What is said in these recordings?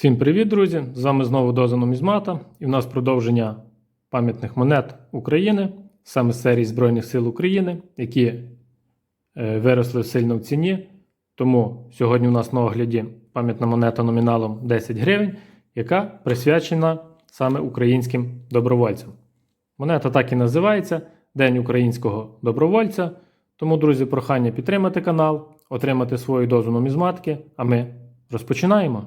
Всім привіт, друзі! З вами знову Доза Нумізмата і в нас продовження пам'ятних монет України, саме серії Збройних сил України, які е, виросли сильно в ціні. Тому сьогодні у нас на огляді пам'ятна монета номіналом 10 гривень, яка присвячена саме українським добровольцям. Монета так і називається День українського добровольця. Тому, друзі, прохання підтримати канал, отримати свою дозу нумізматки, а ми розпочинаємо.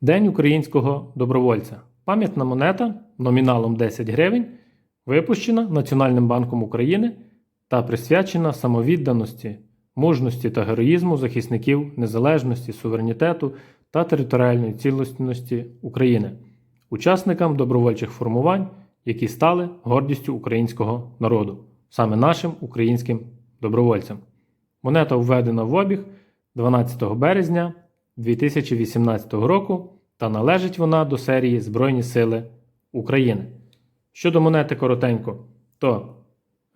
День українського добровольця. Пам'ятна монета номіналом 10 гривень випущена Національним банком України та присвячена самовідданості, мужності та героїзму захисників незалежності, суверенітету та територіальної цілісності України, учасникам добровольчих формувань, які стали гордістю українського народу, саме нашим українським добровольцям. Монета введена в обіг 12 березня 2018 року та належить вона до серії Збройні Сили України. Щодо монети коротенько, то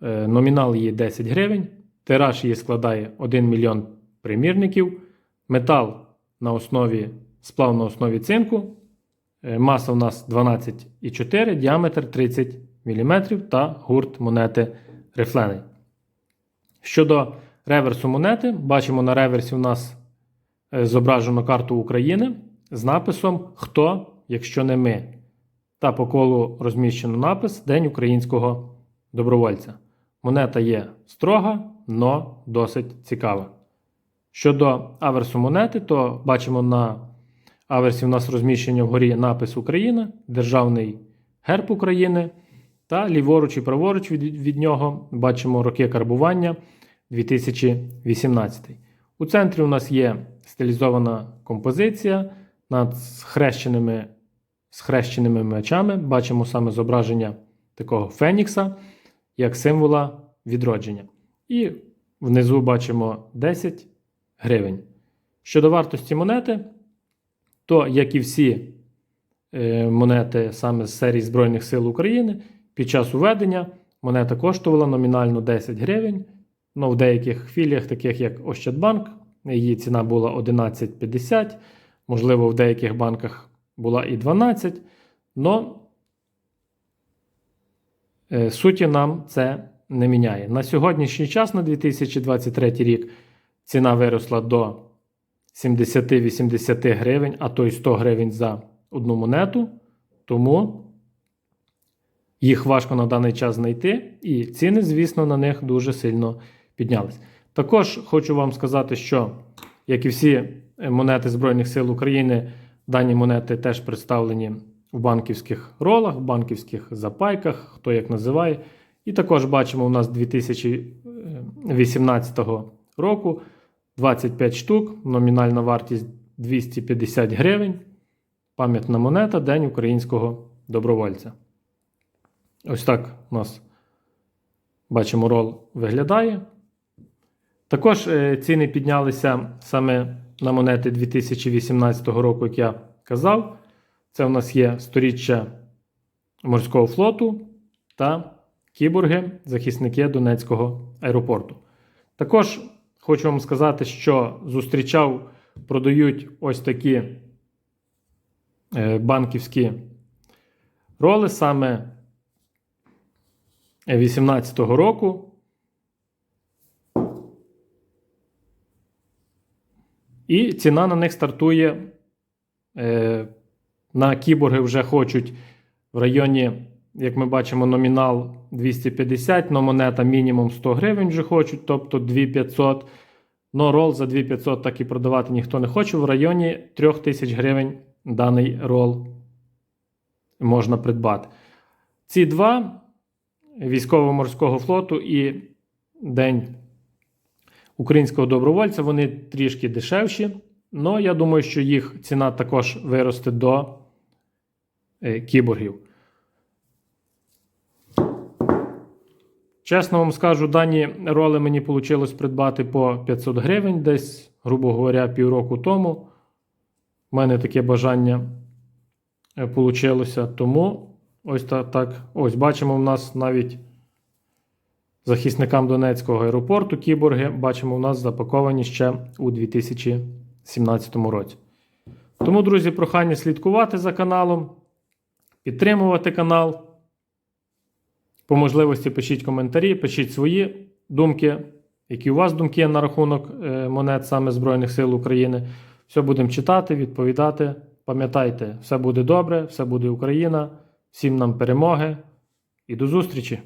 е, номінал її 10 гривень, тираж її складає 1 мільйон примірників, метал на основі сплав на основі цинку, е, маса у нас 12,4, діаметр 30 мм та гурт монети рифлений. Щодо реверсу монети, бачимо на реверсі у нас зображено карту України з написом Хто, якщо не ми. Та по колу розміщено напис День українського добровольця. Монета є строга, но досить цікава. Щодо аверсу монети, то бачимо на аверсі у нас розміщення вгорі напис Україна, Державний герб України та ліворуч і праворуч від, від нього бачимо роки карбування 2018. У центрі у нас є стилізована композиція над схрещеними, схрещеними мечами. Бачимо саме зображення такого фенікса як символа відродження. І внизу бачимо 10 гривень. Щодо вартості монети, то, як і всі е, монети саме з серії Збройних сил України, під час уведення монета коштувала номінально 10 гривень. Ну, в деяких філіях, таких як Ощадбанк, її ціна була 11,50. Можливо, в деяких банках була і 12. Но е, суті нам це не міняє. На сьогоднішній час, на 2023 рік, ціна виросла до 70-80 гривень, а то й 100 гривень за одну монету. Тому їх важко на даний час знайти, і ціни, звісно, на них дуже сильно піднялись. Також хочу вам сказати, що, як і всі монети Збройних сил України, дані монети теж представлені в банківських ролах, в банківських запайках, хто як називає. І також бачимо у нас 2018 року 25 штук, номінальна вартість 250 гривень. Пам'ятна монета День українського добровольця. Ось так у нас бачимо, рол виглядає. Також е, ціни піднялися саме на монети 2018 року, як я казав. Це у нас є сторіччя морського флоту та кіборги, захисники Донецького аеропорту. Також хочу вам сказати, що зустрічав, продають ось такі е, банківські роли саме 2018 року. І ціна на них стартує. Е, на кіборги вже хочуть в районі, як ми бачимо, номінал 250, но монета мінімум 100 гривень вже хочуть, тобто 2500. Но рол за 2500 так і продавати ніхто не хоче. В районі 3000 гривень даний рол можна придбати. Ці два військово-морського флоту і День українського добровольця, вони трішки дешевші. але я думаю, що їх ціна також виросте до е, кіборгів. Чесно вам скажу, дані роли мені вийшло придбати по 500 гривень, десь, грубо говоря, півроку тому. У мене таке бажання вийшло. Тому ось так, так. Ось бачимо, в нас навіть захисникам Донецького аеропорту кіборги, бачимо, у нас запаковані ще у 2017 році. Тому, друзі, прохання слідкувати за каналом, підтримувати канал. По можливості пишіть коментарі, пишіть свої думки, які у вас думки на рахунок е, монет саме Збройних сил України. Все будемо читати, відповідати. Пам'ятайте, все буде добре, все буде Україна. Всім нам перемоги і до зустрічі!